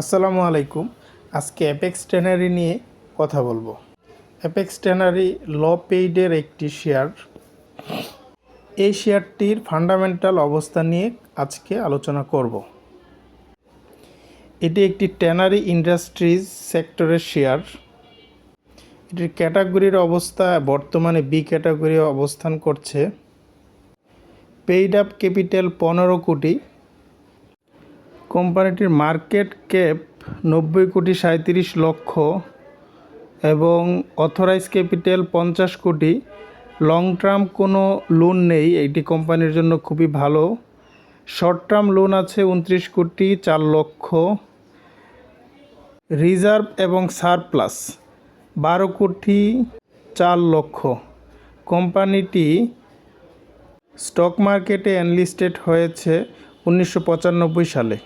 আসসালামু আলাইকুম। আজকে অ্যাপেক্স ট্যানারি নিয়ে কথা বলব। অ্যাপেক্স ট্যানারি ল পেইডের একটি শেয়ার এই শেয়ারটির ফান্ডামেন্টাল অবস্থা নিয়ে আজকে আলোচনা করব। এটি একটি ট্যানারি ইন্ডাস্ট্রিজ সেক্টরের শেয়ার এটির ক্যাটাগরির অবস্থা বর্তমানে বি ক্যাটাগরি অবস্থান করছে। পেইড আপ ক্যাপিটাল পনেরো কোটি। কোম্পানিটির মার্কেট ক্যাপ নব্বই কোটি সাঁত্রিশ লক্ষ এবং অথরাইজ ক্যাপিটাল পঞ্চাশ কোটি। লং টার্ম কোনো লোন নেই, এটি কোম্পানির জন্য খুবই ভালো। শর্ট টার্ম লোন আছে উনত্রিশ কোটি চার লক্ষ। রিজার্ভ এবং সারপ্লাস বারো কোটি চার লক্ষ। কোম্পানিটি স্টক মার্কেটে অ্যানলিস্টেড হয়েছে উনিশশো পঁচানব্বই সালে।